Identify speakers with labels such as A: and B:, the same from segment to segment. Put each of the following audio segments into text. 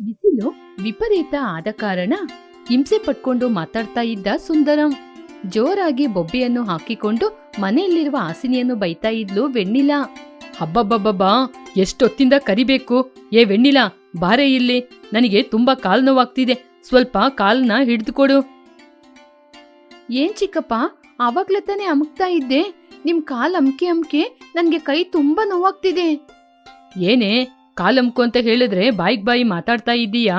A: ಬಿಸಿಲು, ವಿಪರೀತ ಆದ ಕಾರಣ ಹಿಂಸೆ ಪಟ್ಕೊಂಡು ಮಾತಾಡ್ತಾ ಇದ್ದ ಸುಂದರಂ. ಜೋರಾಗಿ ಬೊಬ್ಬೆಯನ್ನು ಹಾಕಿಕೊಂಡು ಮನೆಯಲ್ಲಿರುವ ಆಸಿನಿಯನ್ನು ಬೈತಾ ಇದ್ಲು ವೆಣ್ಣಿಲ. ಹಬ್ಬಬ್ಬಬ್ಬಬ್ಬಾ ಎಷ್ಟೊತ್ತಿಂದ ಕರಿಬೇಕು? ಏ ವೆಣ್ಣಿಲ, ಬಾರೆ ಇಲ್ಲಿ. ನನಗೆ ತುಂಬಾ ಕಾಲ್ ನೋವಾಗ್ತಿದೆ. ಸ್ವಲ್ಪ ಕಾಲ್ನ ಹಿಡಿದುಕೊಡು. ಏನ್ ಚಿಕ್ಕಪ್ಪ, ಆವಾಗ್ಲೇ ತಾನೇ ಅಮುಕ್ತಾ ಇದ್ದೆ. ನಿಮ್ ಕಾಲ್ ಅಮ್ಕೆ ಅಮ್ಕೆ, ನನ್ಗೆ ಕೈ ತುಂಬಾ ನೋವಾಗ್ತಿದೆ. ಏನೇ ಕಾಲಮ್ಕು ಅಂತ ಹೇಳಿದ್ರೆ ಬಾಯಿಗ್ ಬಾಯಿ ಮಾತಾಡ್ತಾ ಇದ್ದೀಯಾ?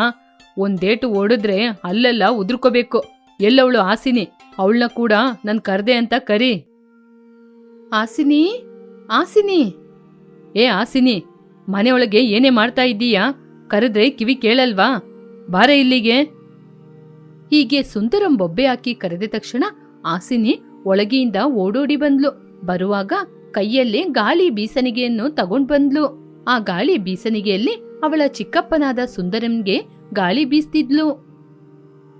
A: ಒಂದೇಟು ಓಡಿದ್ರೆ ಅಲ್ಲೆಲ್ಲ ಉದುರ್ಕೋಬೇಕು. ಎಲ್ಲವಳು ಆಸಿನಿ ಅವಳನ್ನ ಕೂಡ ನನ್ ಕರ್ದೆ ಅಂತ ಕರಿ. ಆಸಿನಿ? ಆಸಿನಿ? ಏ ಆಸಿನಿ ಮನೆಯೊಳಗೆ ಏನೇ ಮಾಡ್ತಾ ಇದ್ದೀಯಾ? ಕರೆದ್ರೆ ಕಿವಿ ಕೇಳಲ್ವಾ? ಬಾರೆ ಇಲ್ಲಿಗೆ. ಹೀಗೆ ಸುಂದರಂ ಬೊಬ್ಬೆ ಹಾಕಿ ಕರೆದ ತಕ್ಷಣ ಆಸಿನಿ ಒಳಗಿಯಿಂದ ಓಡೋಡಿ ಬಂದ್ಲು. ಬರುವಾಗ ಕೈಯಲ್ಲಿ ಗಾಳಿ ಬೀಸಣಿಗೆಯನ್ನು ತಗೊಂಡ್ ಬಂದ್ಲು. ಆ ಗಾಳಿ ಬೀಸಣಿಗೆಯಲ್ಲಿ ಅವಳ ಚಿಕ್ಕಪ್ಪನಾದ ಸುಂದರಂಗೆ ಗಾಳಿ ಬೀಸ್ತಿದ್ಲು.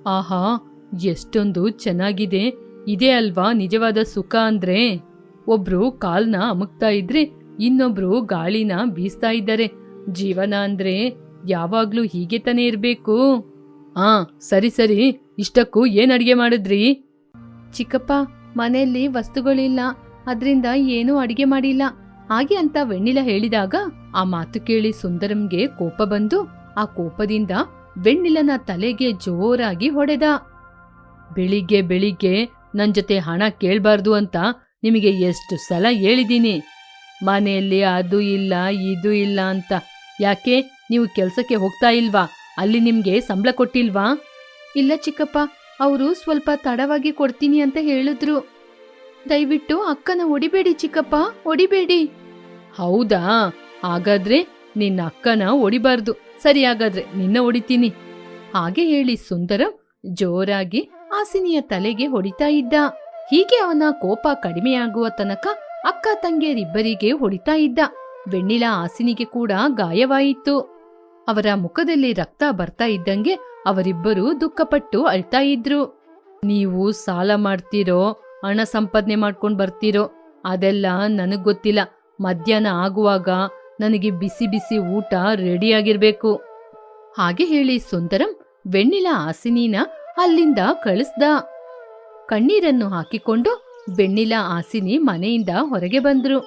A: ಆಹಾ, ಎಷ್ಟೊಂದು ಚೆನ್ನಾಗಿದೆ. ಇದೇ ಅಲ್ವಾ ನಿಜವಾದ ಸುಖ ಅಂದ್ರೆ? ಒಬ್ರು ಕಾಲ್ನ ಅಮುಕ್ತಾ ಇದ್ರೆ ಇನ್ನೊಬ್ರು ಗಾಳಿನ ಬೀಸ್ತಾ ಇದ್ದಾರೆ. ಜೀವನ ಅಂದ್ರೆ ಯಾವಾಗ್ಲೂ ಹೀಗೆ ತಾನೇ ಇರ್ಬೇಕು. ಆ, ಸರಿ ಸರಿ. ಇಷ್ಟಕ್ಕೂ ಏನ್ ಅಡಿಗೆ ಮಾಡಿದ್ರಿ? ಚಿಕ್ಕಪ್ಪ, ಮನೆಯಲ್ಲಿ ವಸ್ತುಗಳಿಲ್ಲ. ಅದರಿಂದ ಏನೂ ಅಡಿಗೆ ಮಾಡಿಲ್ಲ. ಹಾಗೆ ಅಂತ ವೆಣ್ಣಿಲ ಹೇಳಿದಾಗ ಆ ಮಾತು ಕೇಳಿ ಸುಂದರಂಗೆ ಕೋಪ ಬಂದು ಆ ಕೋಪದಿಂದ ಬೆಣ್ಣಿಲನ ತಲೆಗೆ ಜೋರಾಗಿ ಹೊಡೆದ. ಬೆಳಿಗ್ಗೆ ಬೆಳಿಗ್ಗೆ ನನ್ ಜೊತೆ ಹಣ ಕೇಳಬಾರ್ದು ಅಂತ ನಿಮಗೆ ಎಷ್ಟು ಸಲ ಹೇಳಿದ್ದೀನಿ. ಮನೆಯಲ್ಲಿ ಅದು ಇಲ್ಲ, ಇದು ಇಲ್ಲ ಅಂತ. ಯಾಕೆ? ನೀವು ಕೆಲ್ಸಕ್ಕೆ ಹೋಗ್ತಾ ಇಲ್ವಾ? ಅಲ್ಲಿ ನಿಮ್ಗೆ ಸಂಬಳ ಕೊಟ್ಟಿಲ್ವಾ? ಇಲ್ಲ ಚಿಕ್ಕಪ್ಪ, ಅವರು ಸ್ವಲ್ಪ ತಡವಾಗಿ ಕೊಡ್ತೀನಿ ಅಂತ ಹೇಳಿದ್ರು. ದಯವಿಟ್ಟು ಅಕ್ಕನ ಹೊಡಿಬೇಡಿ ಚಿಕ್ಕಪ್ಪ, ಹೊಡಿಬೇಡಿ. ಹೌದಾ? ಹಾಗಾದ್ರೆ ನಿನ್ನ ಅಕ್ಕನ ಒಡಿಬಾರ್ದು ಸರಿ ಹಾಗಾದ್ರೆ ನಿನ್ನ ಹೊಡಿತೀನಿ. ಹಾಗೆ ಹೇಳಿ ಸುಂದರಂ ಜೋರಾಗಿ ಆಸಿನಿಯ ತಲೆಗೆ ಹೊಡಿತಾ ಇದ್ದ. ಹೀಗೆ ಅವನ ಕೋಪ ಕಡಿಮೆಯಾಗುವ ತನಕ ಅಕ್ಕ ತಂಗಿಯರಿಬ್ಬರಿಗೆ ಹೊಡಿತಾ ಇದ್ದ. ಬೆಣ್ಣಿಲ ಆಸಿನಿಗೆ ಕೂಡ ಗಾಯವಾಯಿತು. ಅವರ ಮುಖದಲ್ಲಿ ರಕ್ತ ಬರ್ತಾ ಇದ್ದಂಗೆ ಅವರಿಬ್ಬರು ದುಃಖಪಟ್ಟು ಅಳ್ತಾ ಇದ್ರು. ನೀವು ಸಾಲ ಮಾಡ್ತೀರೋ, ಹಣ ಸಂಪಾದನೆ ಮಾಡ್ಕೊಂಡು ಬರ್ತೀರೋ, ಅದೆಲ್ಲ ನನಗ್ ಗೊತ್ತಿಲ್ಲ. ಮಧ್ಯಾಹ್ನ ಆಗುವಾಗ ನನಗೆ ಬಿಸಿ ಬಿಸಿ ಊಟ ರೆಡಿಯಾಗಿರ್ಬೇಕು ಹಾಗೆ ಹೇಳಿ ಸುಂದರಂ ಬೆಣ್ಣಿಲ ಆಸಿನೀನ ಅಲ್ಲಿಂದ ಕಳಿಸ್ದ. ಕಣ್ಣೀರನ್ನು ಹಾಕಿಕೊಂಡು ಬೆಣ್ಣಿಲ ಆಸಿನಿ ಮನೆಯಿಂದ ಹೊರಗೆ ಬಂದ್ರು.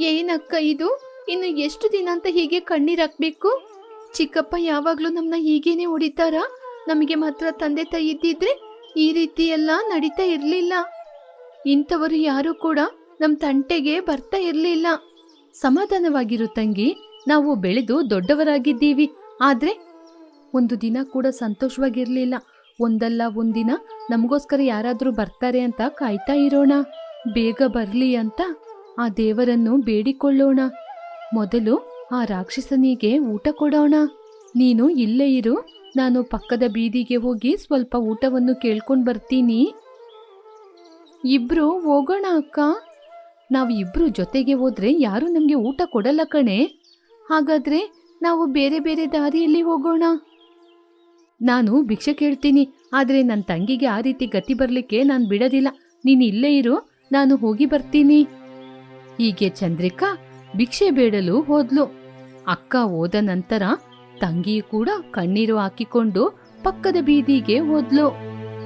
A: ಏನಕ್ಕ ಇದು? ಇನ್ನು ಎಷ್ಟು ದಿನ ಅಂತ ಹೀಗೆ ಕಣ್ಣೀರಾಕ್ಬೇಕು ಚಿಕ್ಕಪ್ಪ ಯಾವಾಗ್ಲೂ ನಮ್ನ ಹೀಗೇನೆ ಹೊಡಿತಾರ? ನಮಗೆ ಮಾತ್ರ ತಂದೆ ತಾಯಿ ಇದ್ದಿದ್ರೆ ಈ ರೀತಿ ಎಲ್ಲ ನಡೀತಾ ಇರ್ಲಿಲ್ಲ. ಇಂಥವರು ಯಾರು ಕೂಡ ನಮ್ ತಂಟೆಗೆ ಬರ್ತಾ ಇರ್ಲಿಲ್ಲ. ಸಮಾಧಾನವಾಗಿರು ತಂಗಿ ನಾವು ಬೆಳೆದು ದೊಡ್ಡವರಾಗಿದ್ದೀವಿ. ಆದ್ರೆ ಒಂದು ದಿನ ಕೂಡ ಸಂತೋಷವಾಗಿರ್ಲಿಲ್ಲ. ಒಂದಲ್ಲ ಒಂದಿನ ನಮಗೋಸ್ಕರ ಯಾರಾದರೂ ಬರ್ತಾರೆ ಅಂತ ಕಾಯ್ತಾ ಇರೋಣ. ಬೇಗ ಬರಲಿ ಅಂತ ಆ ದೇವರನ್ನು ಬೇಡಿಕೊಳ್ಳೋಣ. ಮೊದಲು ಆ ರಾಕ್ಷಸನಿಗೆ ಊಟ ಕೊಡೋಣ. ನೀನು ಇಲ್ಲೇ ಇರು. ನಾನು ಪಕ್ಕದ ಬೀದಿಗೆ ಹೋಗಿ ಸ್ವಲ್ಪ ಊಟವನ್ನು ಕೇಳ್ಕೊಂಡು ಬರ್ತೀನಿ. ಇಬ್ರು ಹೋಗೋಣ ಅಕ್ಕ. ನಾವು ಜೊತೆಗೆ ಹೋದ್ರೆ ಯಾರು ನಮ್ಗೆ ಊಟ ಕೊಡಲ್ಲ ಕಣೆ. ಹಾಗಾದ್ರೆ ನಾವು ಬೇರೆ ಬೇರೆ ದಾರಿಯಲ್ಲಿ ಹೋಗೋಣ? ನಾನು ಭಿಕ್ಷೆ ಕೇಳ್ತೀನಿ, ಆದ್ರೆ ನನ್ನ ತಂಗಿಗೆ ಆ ರೀತಿ ಗತಿ ಬರ್ಲಿಕ್ಕೆ ನಾನು ಬಿಡೋದಿಲ್ಲ. ನೀನು ಇಲ್ಲೇ ಇರು, ನಾನು ಹೋಗಿ ಬರ್ತೀನಿ. ಹೀಗೆ ಚಂದ್ರಿಕಾ ಭಿಕ್ಷೆ ಬೇಡಲು ಹೋದ್ಲು. ಅಕ್ಕ ಹೋದ ನಂತರ ತಂಗಿ ಕೂಡ ಕಣ್ಣೀರು ಹಾಕಿಕೊಂಡು ಪಕ್ಕದ ಬೀದಿಗೆ ಹೋದ್ಲು.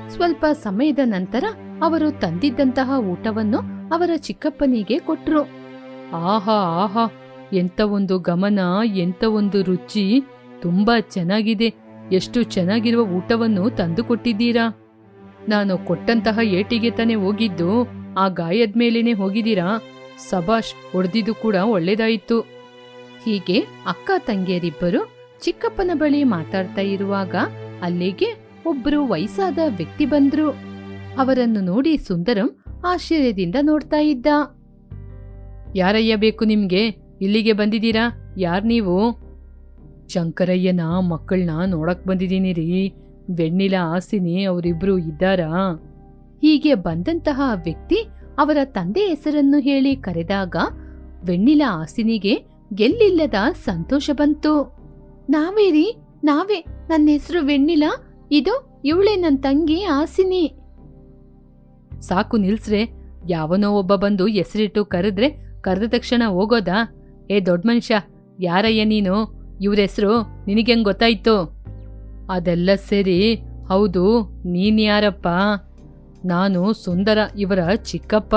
A: ಸ್ವಲ್ಪ ಸಮಯದ ನಂತರ ಅವರು ತಂದಿದ್ದಂತಹ ಊಟವನ್ನು ಅವರ ಚಿಕ್ಕಪ್ಪನಿಗೆ ಕೊಟ್ರು. ಆಹಾ ಆಹಾ ಎಂತ ಒಂದು ಗಮನ ಎಂತ ಒಂದು ರುಚಿ. ತುಂಬಾ ಚೆನ್ನಾಗಿದೆ. ಎಷ್ಟು ಚೆನ್ನಾಗಿರುವ ಊಟವನ್ನು ತಂದು ಕೊಟ್ಟಿದ್ದೀರಾ ನಾನು ಕೊಟ್ಟಂತಹ ಏಟಿಗೆ ತಾನೇ ಹೋಗಿದ್ದು. ಆ ಗಾಯದ ಮೇಲೇನೆ ಹೋಗಿದ್ದೀರಾ? ಸಬಾಷ್, ಹೊಡೆದಿದ್ದು ಕೂಡ ಒಳ್ಳೆದಾಯಿತು. ಹೀಗೆ ಅಕ್ಕ ತಂಗಿಯರಿಬ್ಬರು ಚಿಕ್ಕಪ್ಪನ ಬಳಿ ಮಾತಾಡ್ತಾ ಇರುವಾಗ ಅಲ್ಲಿಗೆ ಒಬ್ಬರು ವಯಸ್ಸಾದ ವ್ಯಕ್ತಿ ಬಂದ್ರು. ಅವರನ್ನು ನೋಡಿ ಸುಂದರಂ ಆಶ್ಚರ್ಯದಿಂದ ನೋಡ್ತಾ ಇದ್ದ. ಯಾರಯ್ಯ ಬೇಕು ನಿಮ್ಗೆ? ಇಲ್ಲಿಗೆ ಬಂದಿದ್ದೀರಾ? ಯಾರ್ ನೀವು? ಶಂಕರಯ್ಯನ ಮಕ್ಕಳನ್ನ ನೋಡಕ್ ಬಂದಿದ್ದೀನಿ ರೀ ಬೆಣ್ಣಿಲ ಆಸಿನಿ ಅವರಿಬ್ರು ಇದ್ದಾರಾ? ಹೀಗೆ ಬಂದಂತಹ ವ್ಯಕ್ತಿ ಅವರ ತಂದೆ ಹೆಸರನ್ನು ಹೇಳಿ ಕರೆದಾಗ ಬೆಣ್ಣಿಲ ಆಸಿನಿಗೆ ಗೆಲ್ಲಿಲ್ಲದ ಸಂತೋಷ ಬಂತು. ನಾವೇ ರೀ ನಾವೇ? ನನ್ನ ಹೆಸರು ವೆಣ್ಣಿಲ? ಇದು ಇವಳೆ ನನ್ನ ತಂಗಿ ಆಸಿನಿ ಸಾಕು ನಿಲ್ಸ್ರೆ. ಯಾವನೋ ಒಬ್ಬ ಬಂದು ಹೆಸರಿಟ್ಟು ಕರೆದ್ರೆ ಕರೆದ ತಕ್ಷಣ ಹೋಗೋದಾ? ಏ, ದೊಡ್ಡ ಮನುಷ್ಯ, ಯಾರಯ್ಯ ನೀನು? ಇವ್ರ ಹೆಸರು ನಿನಗೆಂಗ್ ಗೊತ್ತಾಯ್ತು? ಅದೆಲ್ಲ ಸರಿ, ಹೌದು, ನೀನ್ ಯಾರಪ್ಪ? ನಾನು ಸುಂದರ, ಇವರ ಚಿಕ್ಕಪ್ಪ.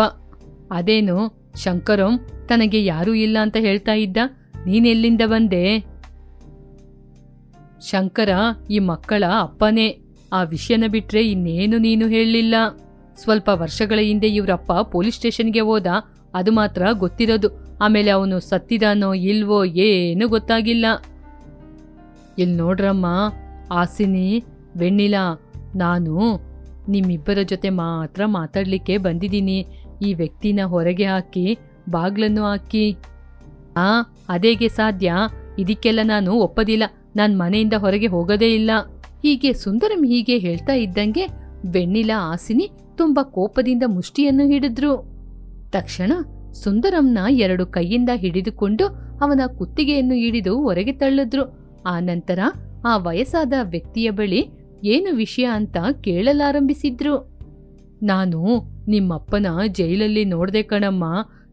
A: ಅದೇನು, ಶಂಕರಂ ತನಗೆ ಯಾರೂ ಇಲ್ಲ ಅಂತ ಹೇಳ್ತಾ ಇದ್ದ? ನೀನೆಲ್ಲಿಂದ ಬಂದೆ? ಶಂಕರ, ಈ ಮಕ್ಕಳ ಅಪ್ಪನೇ. ಆ ವಿಷಯನ ಬಿಟ್ರೆ ಇನ್ನೇನು ನೀನು ಹೇಳಲಿಲ್ಲ? ಸ್ವಲ್ಪ ವರ್ಷಗಳ ಹಿಂದೆ ಇವರಪ್ಪ ಪೊಲೀಸ್ ಸ್ಟೇಷನ್ಗೆ ಹೋದ. ಅದು ಮಾತ್ರ ಗೊತ್ತಿರೋದು. ಆಮೇಲೆ ಅವನು ಸತ್ತಿದಾನೋ ಇಲ್ವೋ ಏನೂ ಗೊತ್ತಾಗಿಲ್ಲ. ಇಲ್ಲಿ ನೋಡ್ರಮ್ಮ, ಆಸಿನಿ, ವೆಣ್ಣಿಲ, ನಾನು ನಿಮ್ಮಿಬ್ಬರ ಜೊತೆ ಮಾತ್ರ ಮಾತಾಡಲಿಕ್ಕೆ ಬಂದಿದ್ದೀನಿ. ಈ ವ್ಯಕ್ತಿನ ಹೊರಗೆ ಹಾಕಿ, ಬಾಗ್ಲನ್ನು ಹಾಕಿ. ಆ, ಅದೇಗೆ ಸಾಧ್ಯ? ಇದಕ್ಕೆಲ್ಲ ನಾನು ಒಪ್ಪದಿಲ್ಲ. ನಾನು ಮನೆಯಿಂದ ಹೊರಗೆ ಹೋಗೋದೇ ಇಲ್ಲ. ಹೀಗೆ ಸುಂದರಂ ಹೀಗೆ ಹೇಳ್ತಾ ಇದ್ದಂಗೆ ಬೆಣ್ಣಿಲ ಆಸಿನಿ ತುಂಬಾ ಕೋಪದಿಂದ ಮುಷ್ಟಿಯನ್ನು ಹಿಡಿದ್ರು. ತಕ್ಷಣ ಸುಂದರಂನ ಎರಡು ಕೈಯಿಂದ ಹಿಡಿದುಕೊಂಡು ಅವನ ಕುತ್ತಿಗೆಯನ್ನು ಹಿಡಿದು ಹೊರಗೆ ತಳ್ಳಿದ್ರು. ಆ ನಂತರ ಆ ವಯಸ್ಸಾದ ವ್ಯಕ್ತಿಯ ಬಳಿ ಏನು ವಿಷಯ ಅಂತ ಕೇಳಲಾರಂಭಿಸಿದ್ರು. ನಾನು ನಿಮ್ಮಪ್ಪನ ಜೈಲಲ್ಲಿ ನೋಡ್ದೆ ಕಣಮ್ಮ.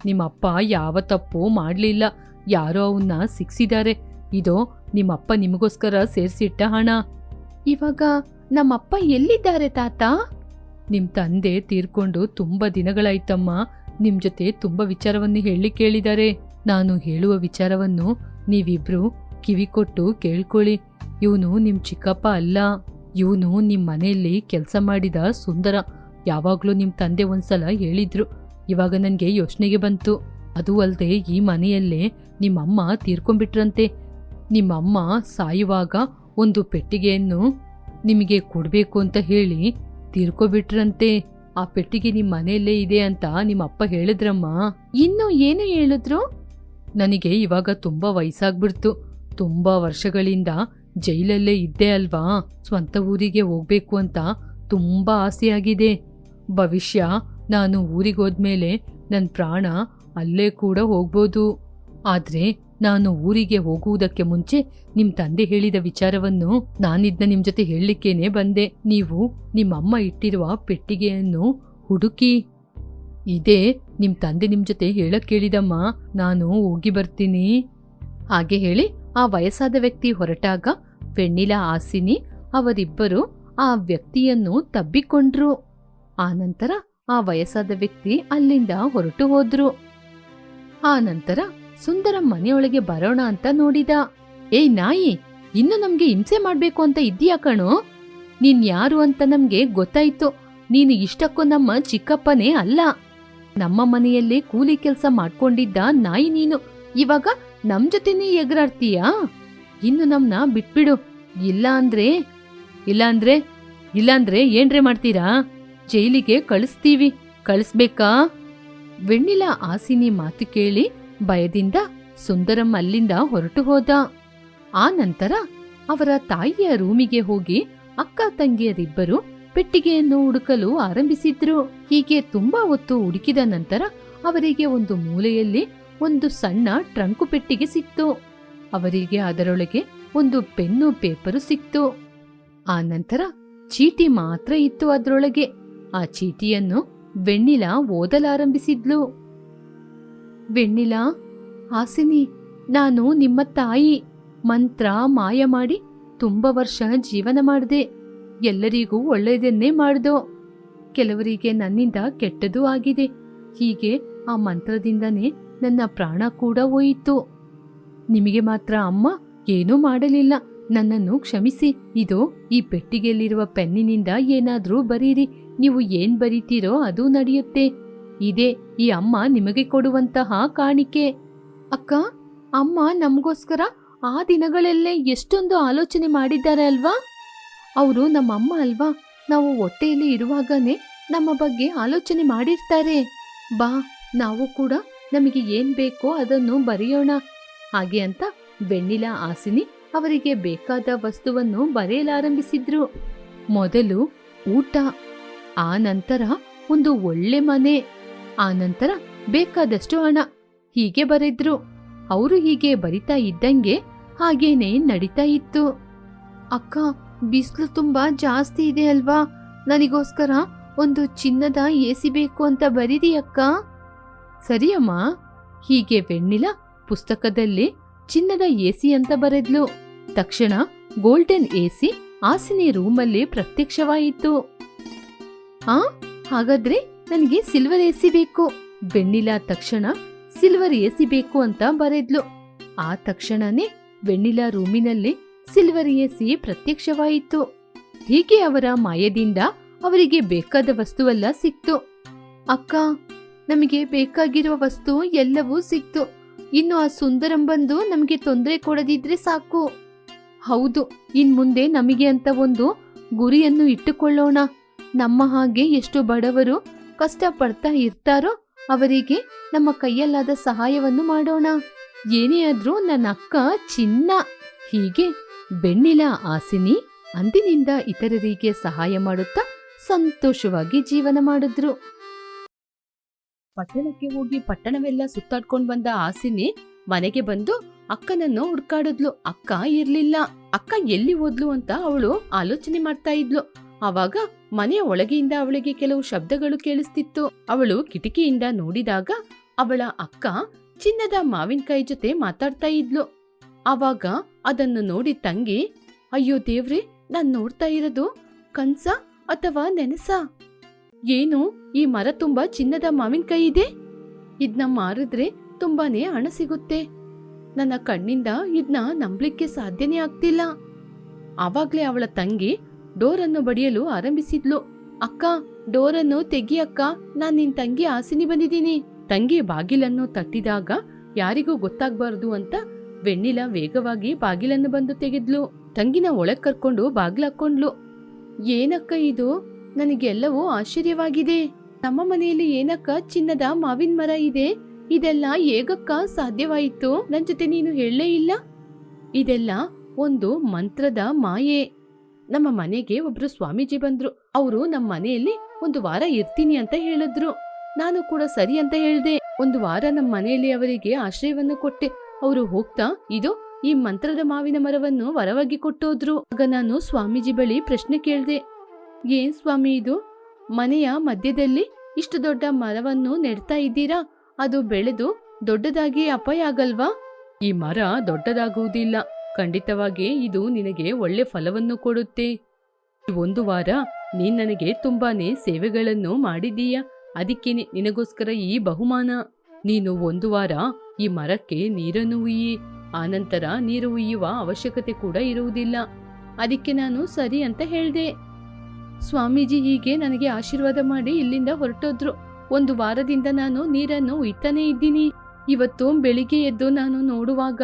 A: ನಿಮ್ಮಪ್ಪ ಯಾವ ತಪ್ಪು ಮಾಡ್ಲಿಲ್ಲ. ಯಾರೋ ಅವನ್ನ ಸಿಕ್ಸಿದ್ದಾರೆ ಇದೋ ನಿಮ್ಮಪ್ಪ ನಿಮಗೋಸ್ಕರ ಸೇರ್ಸಿಟ್ಟ ಹಣ. ಇವಾಗ ನಮ್ಮಪ್ಪ ಎಲ್ಲಿದ್ದಾರೆ ತಾತ? ನಿಮ್ ತಂದೆ ತೀರ್ಕೊಂಡು ತುಂಬಾ ದಿನಗಳಾಯ್ತಮ್ಮ. ನಿಮ್ ಜೊತೆ ತುಂಬಾ ವಿಚಾರವನ್ನು ಹೇಳಿ ಕೇಳಿದ್ದಾರೆ ನಾನು ಹೇಳುವ ವಿಚಾರವನ್ನು ನೀವಿಬ್ರು ಕಿವಿ ಕೊಟ್ಟು ಕೇಳ್ಕೊಳ್ಳಿ. ಇವನು ನಿಮ್ ಚಿಕ್ಕಪ್ಪ ಅಲ್ಲ. ಇವನು ನಿಮ್ ಮನೆಯಲ್ಲಿ ಕೆಲಸ ಮಾಡಿದ ಸುಂದರ. ಯಾವಾಗ್ಲೂ ನಿಮ್ ತಂದೆ ಒಂದ್ಸಲ ಹೇಳಿದ್ರು. ಇವಾಗ ನನ್ಗೆ ಯೋಚನೆಗೆ ಬಂತು. ಅದು ಅಲ್ಲದೆ ಈ ಮನೆಯಲ್ಲೇ ನಿಮ್ಮಮ್ಮ ತೀರ್ಕೊಂಡ್ಬಿಟ್ರಂತೆ. ನಿಮ್ಮಮ್ಮ ಸಾಯುವಾಗ ಒಂದು ಪೆಟ್ಟಿಗೆಯನ್ನು ನಿಮಗೆ ಕೊಡ್ಬೇಕು ಅಂತ ಹೇಳಿ ತೀರ್ಕೊಬಿಟ್ರಂತೆ. ಆ ಪೆಟ್ಟಿಗೆ ನಿಮ್ಮ ಮನೆಯಲ್ಲೇ ಇದೆ ಅಂತ ನಿಮ್ಮ ಅಪ್ಪ ಹೇಳಿದ್ರಮ್ಮ. ಇನ್ನು ಏನು ಹೇಳಿದ್ರು? ನನಗೆ ಇವಾಗ ತುಂಬಾ ವಯಸ್ಸಾಗ್ಬಿಡ್ತು. ತುಂಬಾ ವರ್ಷಗಳಿಂದ ಜೈಲಲ್ಲೇ ಇದ್ದೆ ಅಲ್ವಾ? ಸ್ವಂತ ಊರಿಗೆ ಹೋಗ್ಬೇಕು ಅಂತ ತುಂಬಾ ಆಸೆಯಾಗಿದೆ. ಭವಿಷ್ಯ ನಾನು ಊರಿಗೋದ್ಮೇಲೆ ನನ್ನ ಪ್ರಾಣ ಅಲ್ಲೇ ಕೂಡ ಹೋಗ್ಬೋದು. ಆದ್ರೆ ನಾನು ಊರಿಗೆ ಹೋಗುವುದಕ್ಕೆ ಮುಂಚೆ ನಿಮ್ ತಂದೆ ಹೇಳಿದ ವಿಚಾರವನ್ನು ನಾನಿದ್ದ ನಿಮ್ ಜೊತೆ ಹೇಳಲಿಕ್ಕೇನೆ ಬಂದೆ. ನೀವು ನಿಮ್ಮಮ್ಮ ಇಟ್ಟಿರುವ ಪೆಟ್ಟಿಗೆಯನ್ನು ಹುಡುಕಿ. ಇದೇ ನಿಮ್ ತಂದೆ ನಿಮ್ ಜೊತೆ ಹೇಳಕ್ ಕೇಳಿದಮ್ಮ ನಾನು ಹೋಗಿ ಬರ್ತೀನಿ. ಹಾಗೆ ಹೇಳಿ ಆ ವಯಸ್ಸಾದ ವ್ಯಕ್ತಿ ಹೊರಟಾಗ ಪೆಣ್ಣಿಲ ಆಸಿನಿ ಅವರಿಬ್ಬರು ಆ ವ್ಯಕ್ತಿಯನ್ನು ತಬ್ಬಿಕೊಂಡ್ರು. ಆ ನಂತರ ಆ ವಯಸ್ಸಾದ ವ್ಯಕ್ತಿ ಅಲ್ಲಿಂದ ಹೊರಟು ಹೋದ್ರು. ಆ ನಂತರ ಸುಂದರ ಮನೆಯೊಳಗೆ ಬರೋಣ ಅಂತ ನೋಡಿದ. ಏಯ್ ನಾಯಿ, ಇನ್ನು ನಮ್ಗೆ ಹಿಂಸೆ ಮಾಡ್ಬೇಕು ಅಂತ ಇದ್ದೀಯಾ ಕಣು? ನೀನ್ ಯಾರು ಅಂತ ನಮ್ಗೆ ಗೊತ್ತಾಯ್ತು. ನೀನು ಇಷ್ಟಕ್ಕೂ ನಮ್ಮ ಚಿಕ್ಕಪ್ಪನೇ ಅಲ್ಲ. ನಮ್ಮ ಮನೆಯಲ್ಲೇ ಕೂಲಿ ಕೆಲಸ ಮಾಡ್ಕೊಂಡಿದ್ದ ನಾಯಿ ನೀನು. ಇವಾಗ ನಮ್ ಜೊತೆನೇ ಎಗರಾಡ್ತೀಯಾ? ಇನ್ನು ನಮ್ನ ಬಿಟ್ಬಿಡು. ಇಲ್ಲ ಅಂದ್ರೆ ಇಲ್ಲ ಅಂದ್ರೆ ಇಲ್ಲಾಂದ್ರೆ ಏನ್ರೆ ಮಾಡ್ತೀರಾ? ಜೈಲಿಗೆ ಕಳಿಸ್ತೀವಿ. ಕಳಿಸ್ಬೇಕಾ? ವೆಣ್ಣಿಲ ಆಸಿನಿ ಮಾತು ಕೇಳಿ ಭಯದಿಂದ ಸುಂದರಂ ಅಲ್ಲಿಂದ ಹೊರಟು ಹೋದ. ಆ ನಂತರ ಅವರ ತಾಯಿಯ ರೂಮಿಗೆ ಹೋಗಿ ಅಕ್ಕ ತಂಗಿಯರಿಬ್ಬರು ಪೆಟ್ಟಿಗೆಯನ್ನು ಹುಡುಕಲು ಆರಂಭಿಸಿದ್ರು. ಹೀಗೆ ತುಂಬಾ ಹೊತ್ತು ಹುಡುಕಿದ ನಂತರ ಅವರಿಗೆ ಒಂದು ಮೂಲೆಯಲ್ಲಿ ಒಂದು ಸಣ್ಣ ಟ್ರಂಕು ಪೆಟ್ಟಿಗೆ ಸಿಕ್ತು. ಅವರಿಗೆ ಅದರೊಳಗೆ ಒಂದು ಪೆನ್ನು ಪೇಪರು ಸಿಕ್ತು. ಆ ನಂತರ ಚೀಟಿ ಮಾತ್ರ ಇತ್ತು ಅದರೊಳಗೆ. ಆ ಚೀಟಿಯನ್ನು ವೆಣ್ಣಿಲ ಓದಲಾರಂಭಿಸಿದ್ಲು. ವೆಣ್ಣಿಲ ಹಾಸಿನಿ, ನಾನು ನಿಮ್ಮ ತಾಯಿ. ಮಂತ್ರ ಮಾಯ ಮಾಡಿ ತುಂಬ ವರ್ಷ ಜೀವನ ಮಾಡಿದೆ. ಎಲ್ಲರಿಗೂ ಒಳ್ಳೆಯದನ್ನೇ ಮಾಡ್ದೋ. ಕೆಲವರಿಗೆ ನನ್ನಿಂದ ಕೆಟ್ಟದೂ ಆಗಿದೆ. ಹೀಗೆ ಆ ಮಂತ್ರದಿಂದನೇ ನನ್ನ ಪ್ರಾಣ ಕೂಡ ಹೋಯಿತು. ನಿಮಗೆ ಮಾತ್ರ ಅಮ್ಮ ಏನೂ ಮಾಡಲಿಲ್ಲ. ನನ್ನನ್ನು ಕ್ಷಮಿಸಿ. ಇದು ಈ ಪೆಟ್ಟಿಗೆಯಲ್ಲಿರುವ ಪೆನ್ನಿನಿಂದ ಏನಾದರೂ ಬರೀರಿ. ನೀವು ಏನ್ ಬರೀತೀರೋ ಅದು ನಡೆಯುತ್ತೆ. ಇದೇ ಈ ಅಮ್ಮ ನಿಮಗೆ ಕೊಡುವಂತಹ ಕಾಣಿಕೆ. ಅಕ್ಕ, ಅಮ್ಮ ನಮಗೋಸ್ಕರ ಆ ದಿನಗಳಲ್ಲೇ ಎಷ್ಟೊಂದು ಆಲೋಚನೆ ಮಾಡಿದ್ದಾರೆ ಅಲ್ವಾ? ಅವರು ನಮ್ಮ ಅಮ್ಮ ಅಲ್ವಾ? ನಾವು ಹೊಟ್ಟೆಯಲ್ಲಿ ಇರುವಾಗನೇ ನಮ್ಮ ಬಗ್ಗೆ ಆಲೋಚನೆ ಮಾಡಿರ್ತಾರೆ. ಬಾ, ನಾವು ಕೂಡ ನಮಗೆ ಏನ್ ಬೇಕೋ ಅದನ್ನು ಬರೆಯೋಣ. ಹಾಗೆ ಅಂತ ಬೆಣ್ಣಿಲ ಆಸಿನಿ ಅವರಿಗೆ ಬೇಕಾದ ವಸ್ತುವನ್ನು ಬರೆಯಲಾರಂಭಿಸಿದ್ರು. ಮೊದಲು ಊಟ, ಆ ನಂತರ ಒಂದು ಒಳ್ಳೆ ಮನೆ. ಆ ನಂತರ ಬೇಕಾದಷ್ಟು ಹಣ. ಹೀಗೆ ಬರೆದ್ರು. ಅವರು ಹೀಗೆ ಬರಿತಾ ಇದ್ದಂಗೆ ಹಾಗೇನೆ ನಡೀತಾ ಇತ್ತು. ಅಕ್ಕ, ಬಿಸಿಲು ತುಂಬಾ ಜಾಸ್ತಿ ಇದೆ ಅಲ್ವಾ? ನನಗೋಸ್ಕರ ಒಂದು ಚಿನ್ನದ ಎಸಿ ಬೇಕು ಅಂತ ಬರೀರಿ ಅಕ್ಕ. ಸರಿಯಮ್ಮ ಹೀಗೆ ವೆಣ್ಣಿಲ ಪುಸ್ತಕದಲ್ಲಿ ಚಿನ್ನದ ಎಸಿ ಅಂತ ಬರೆದ್ಲು. ತಕ್ಷಣ ಗೋಲ್ಡನ್ ಎಸಿ ಆಸಿನಿ ರೂಮಲ್ಲಿ ಪ್ರತ್ಯಕ್ಷವಾಯಿತು. ಆ, ಹಾಗಾದ್ರೆ ನನಗೆ ಸಿಲ್ವರ್ ಎಸಿ ಬೇಕು. ಬೆಣ್ಣಿಲಾ ತಕ್ಷಣ ಸಿಲ್ವರ್ ಎಸಿ ಬೇಕು ಅಂತ ಬರೆದ್ಲು. ಆ ತಕ್ಷಣನೇ ಬೆಣ್ಣಿಲಾ ರೂಮಿನಲ್ಲಿ ಸಿಲ್ವರ್ ಎಸಿ ಪ್ರತ್ಯಕ್ಷವಾಯಿತು. ಹೀಗೆ ಅವರ ಮಾಯದಿಂದ ಅವರಿಗೆ ಬೇಕಾದ ವಸ್ತುವೆಲ್ಲ ಸಿಕ್ತು. ಅಕ್ಕ, ನಮಗೆ ಬೇಕಾಗಿರುವ ವಸ್ತು ಎಲ್ಲವೂ ಸಿಕ್ತು. ಇನ್ನು ಆ ಸುಂದರಂ ಬಂದು ನಮಗೆ ತೊಂದರೆ ಕೊಡದಿದ್ರೆ ಸಾಕು. ಹೌದು ಇನ್ ಮುಂದೆ ನಮಗೆ ಅಂತ ಒಂದು ಗುರಿಯನ್ನು ಇಟ್ಟುಕೊಳ್ಳೋಣ. ನಮ್ಮ ಹಾಗೆ ಎಷ್ಟು ಬಡವರು ಕಷ್ಟಪಡ್ತಾ ಇರ್ತಾರೋ ಅವರಿಗೆ ನಮ್ಮ ಕೈಯಲ್ಲಾದ ಸಹಾಯವನ್ನು ಮಾಡೋಣ. ಏನೇ ಆದ್ರೂ ನನ್ನ ಅಕ್ಕ ಚಿನ್ನ, ಹೀಗೆ ಬೆಣ್ಣಿಲ ಆಸಿನಿ ಅಂದಿನಿಂದ ಇತರರಿಗೆ ಸಹಾಯ ಮಾಡುತ್ತಾ ಸಂತೋಷವಾಗಿ ಜೀವನ ಮಾಡಿದ್ರು. ಪಟ್ಟಣಕ್ಕೆ ಹೋಗಿ ಪಟ್ಟಣವೆಲ್ಲ ಸುತ್ತಾಡ್ಕೊಂಡ್ ಬಂದ ಆಸಿನಿ ಮನೆಗೆ ಬಂದು ಅಕ್ಕನನ್ನು ಹುಡ್ಕಾಡಿದ್ಲು. ಅಕ್ಕ ಇರ್ಲಿಲ್ಲ. ಅಕ್ಕ ಎಲ್ಲಿ ಹೋದ್ಲು ಅಂತ ಅವಳು ಆಲೋಚನೆ ಮಾಡ್ತಾ ಇದ್ಲು. ಆವಾಗ ಮನೆಯ ಒಳಗೆಯಿಂದ ಅವಳಿಗೆ ಕೆಲವು ಶಬ್ದಗಳು ಕೇಳಿಸ್ತಿತ್ತು. ಅವಳು ಕಿಟಕಿಯಿಂದ ನೋಡಿದಾಗ ಅವಳ ಅಕ್ಕ ಚಿನ್ನದ ಮಾವಿನಕಾಯಿ ಜೊತೆ ಮಾತಾಡ್ತಾ ಇದ್ಲು. ಆವಾಗ ಅದನ್ನು ನೋಡಿ ತಂಗಿ, ಅಯ್ಯೋ ದೇವ್ರೆ, ನಾನ್ ನೋಡ್ತಾ ಇರೋದು ಕನ್ಸ ಅಥವಾ ನೆನಸ? ಏನು ಈ ಮರ ತುಂಬಾ ಚಿನ್ನದ ಮಾವಿನಕಾಯಿ ಇದೆ? ಇದ್ನ ಮಾರಿದ್ರೆ ತುಂಬಾನೇ ಹಣ ಸಿಗುತ್ತೆ. ನನ್ನ ಕಣ್ಣಿಂದ ಇದ್ನ ನಂಬ್ಲಿಕ್ಕೆ ಸಾಧ್ಯನೇ ಆಗ್ತಿಲ್ಲ. ಆವಾಗ್ಲೇ ಅವಳ ತಂಗಿ ಡೋರನ್ನು ಬಡಿಯಲು ಆರಂಭಿಸಿದ್ಲು. ಅಕ್ಕ, ಡೋರನ್ನು ತೆಗಿ ಅಕ್ಕ, ನಾನ್ ನಿನ್ ತಂಗಿ ಆಸಿನಿ ಬಂದಿದ್ದೀನಿ. ತಂಗಿ ಬಾಗಿಲನ್ನು ತಟ್ಟಿದಾಗ ಯಾರಿಗೂ ಗೊತ್ತಾಗ್ಬಾರ್ದು ಅಂತ ವೆಣ್ಣಿಲ ವೇಗವಾಗಿ ಬಾಗಿಲನ್ನು ಬಂದು ತೆಗೆದ್ಲು. ತಂಗಿನ ಒಳಗ್ ಕರ್ಕೊಂಡು ಬಾಗ್ಲಾಕೊಂಡ್ಲು ಏನಕ್ಕ ಇದು? ನನಗೆಲ್ಲವೂ ಆಶ್ಚರ್ಯವಾಗಿದೆ. ನಮ್ಮ ಮನೆಯಲ್ಲಿ ಏನಕ್ಕ ಚಿನ್ನದ ಮಾವಿನ ಮರ ಇದೆ? ಇದೆಲ್ಲ ಹೇಗಕ್ಕ ಸಾಧ್ಯವಾಯಿತು? ನನ್ ಜೊತೆ ನೀನು ಹೇಳಲೇ ಇಲ್ಲ? ಇದೆಲ್ಲ ಒಂದು ಮಂತ್ರದ ಮಾಯೆ. ನಮ್ಮ ಮನೆಗೆ ಒಬ್ರು ಸ್ವಾಮೀಜಿ ಬಂದ್ರು. ಅವರು ನಮ್ಮ ಮನೆಯಲ್ಲಿ ಒಂದು ವಾರ ಇರ್ತೀನಿ ಅಂತ ಹೇಳಿದ್ರು. ನಾನು ಕೂಡ ಸರಿ ಅಂತ ಹೇಳ್ದೆ. ಒಂದು ವಾರ ನಮ್ಮ ಮನೆಯಲ್ಲಿ ಅವರಿಗೆ ಆಶ್ರಯವನ್ನು ಕೊಟ್ಟೆ. ಅವರು ಹೋಗ್ತಾ, ಇದು, ಈ ಮಂತ್ರದ ಮಾವಿನ ಮರವನ್ನು ವರವಾಗಿ ಕೊಟ್ಟೋದ್ರು. ಆಗ ನಾನು ಸ್ವಾಮೀಜಿ ಬಳಿ ಪ್ರಶ್ನೆ ಕೇಳ್ದೆ, ಏನ್ ಸ್ವಾಮಿ ಇದು? ಮನೆಯ ಮಧ್ಯದಲ್ಲಿ ಇಷ್ಟು ದೊಡ್ಡ ಮರವನ್ನು ನೆಡ್ತಾ ಇದ್ದೀರಾ? ಅದು ಬೆಳೆದು ದೊಡ್ಡದಾಗಿ ಅಪಾಯ ಆಗಲ್ವಾ? ಈ ಮರ ದೊಡ್ಡದಾಗುವುದಿಲ್ಲ. ಖಂಡಿತವಾಗಿ ಇದು ನಿನಗೆ ಒಳ್ಳೆ ಫಲವನ್ನು ಕೊಡುತ್ತೆ. ಒಂದು ವಾರ ನೀನ್ ನನಗೆ ತುಂಬಾನೇ ಸೇವೆಗಳನ್ನು ಮಾಡಿದೀಯ ಅದಕ್ಕೇನೆ ನಿನಗೋಸ್ಕರ ಈ ಬಹುಮಾನ. ನೀನು ಒಂದು ವಾರ ಈ ಮರಕ್ಕೆ ನೀರನ್ನು ಉಯ್ಯಿ ಆನಂತರ ನೀರು ಉಯ್ಯುವ ಅವಶ್ಯಕತೆ ಕೂಡ ಇರುವುದಿಲ್ಲ. ಅದಕ್ಕೆ ನಾನು ಸರಿ ಅಂತ ಹೇಳಿದೆ. ಸ್ವಾಮೀಜಿ ಹೀಗೆ ನನಗೆ ಆಶೀರ್ವಾದ ಮಾಡಿ ಇಲ್ಲಿಂದ ಹೊರಟೋದ್ರು. ಒಂದು ವಾರದಿಂದ ನಾನು ನೀರನ್ನು ಉಯ್ತಾನೇ ಇದ್ದೀನಿ. ಇವತ್ತು ಬೆಳಿಗ್ಗೆ ಎದ್ದು ನಾನು ನೋಡುವಾಗ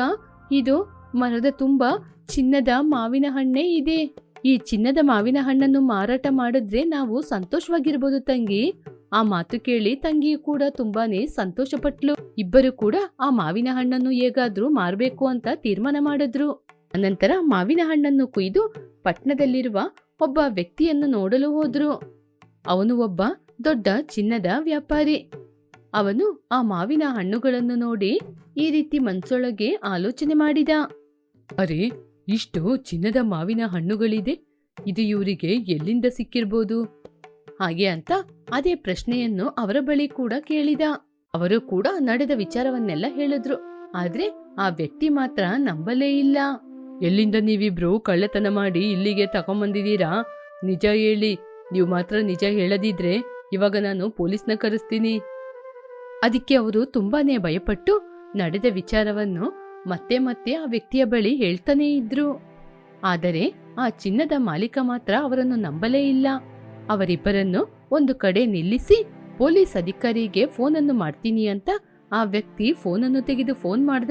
A: ಇದು ಮರದ ತುಂಬ ಚಿನ್ನದ ಮಾವಿನ ಹಣ್ಣೆ ಇದೆ. ಈ ಚಿನ್ನದ ಮಾವಿನ ಹಣ್ಣನ್ನು ಮಾರಾಟ ಮಾಡಿದ್ರೆ ನಾವು ಸಂತೋಷವಾಗಿರ್ಬೋದು ತಂಗಿ. ಆ ಮಾತು ಕೇಳಿ ತಂಗಿ ಕೂಡ ತುಂಬಾನೇ ಸಂತೋಷಪಟ್ಲು. ಇಬ್ಬರು ಕೂಡ ಆ ಮಾವಿನ ಹಣ್ಣನ್ನು ಹೇಗಾದ್ರೂ ಮಾರಬೇಕು ಅಂತ ತೀರ್ಮಾನ ಮಾಡಿದ್ರು. ಅನಂತರ ಮಾವಿನ ಹಣ್ಣನ್ನು ಕುಯ್ದು ಪಟ್ಟಣದಲ್ಲಿರುವ ಒಬ್ಬ ವ್ಯಕ್ತಿಯನ್ನು ನೋಡಲು ಹೋದ್ರು. ಅವನು ಒಬ್ಬ ದೊಡ್ಡ ಚಿನ್ನದ ವ್ಯಾಪಾರಿ. ಅವನು ಆ ಮಾವಿನ ಹಣ್ಣುಗಳನ್ನು ನೋಡಿ ಈ ರೀತಿ ಮನ್ಸೊಳಗೆ ಆಲೋಚನೆ ಮಾಡಿದ. ಅರೆ, ಇಷ್ಟು ಚಿನ್ನದ ಮಾವಿನ ಹಣ್ಣುಗಳಿದೆ. ಇದು ಇವರಿಗೆ ಎಲ್ಲಿಂದ ಸಿಕ್ಕಿರ್ಬೋದು? ಹಾಗೆ ಅಂತ ಅದೇ ಪ್ರಶ್ನೆಯನ್ನು ಅವರ ಬಳಿ ಕೂಡ ಕೇಳಿದ. ಅವರು ಕೂಡ ನಡೆದ ವಿಚಾರವನ್ನೆಲ್ಲ ಹೇಳಿದ್ರು. ಆದ್ರೆ ಆ ವ್ಯಕ್ತಿ ಮಾತ್ರ ನಂಬಲೇ ಇಲ್ಲ. ಎಲ್ಲಿಂದ ನೀವಿಬ್ರು ಕಳ್ಳತನ ಮಾಡಿ ಇಲ್ಲಿಗೆ ತಗೊಂಬಂದಿದ್ದೀರಾ? ನಿಜ ಹೇಳಿ, ನೀವು ಮಾತ್ರ ನಿಜ ಹೇಳದಿದ್ರೆ ಇವಾಗ ನಾನು ಪೊಲೀಸ್ನ ಕರೆಸ್ತೀನಿ. ಅದಕ್ಕೆ ಅವರು ತುಂಬಾನೇ ಭಯಪಟ್ಟು ನಡೆದ ವಿಚಾರವನ್ನು ಮತ್ತೆ ಮತ್ತೆ ಆ ವ್ಯಕ್ತಿಯ ಬಳಿ ಹೇಳ್ತಾನೇ ಇದ್ರು. ಆದರೆ ಆ ಚಿನ್ನದ ಮಾಲೀಕ ಮಾತ್ರ ಅವರನ್ನು ನಂಬಲೇ ಇಲ್ಲ. ಅವರಿಬ್ಬರನ್ನು ಒಂದು ಕಡೆ ನಿಲ್ಲಿಸಿ ಪೊಲೀಸ್ ಅಧಿಕಾರಿಗೆ ಫೋನನ್ನು ಮಾಡ್ತೀನಿ ಅಂತ ಆ ವ್ಯಕ್ತಿ ಫೋನನ್ನು ತೆಗೆದು ಫೋನ್ ಮಾಡ್ದ.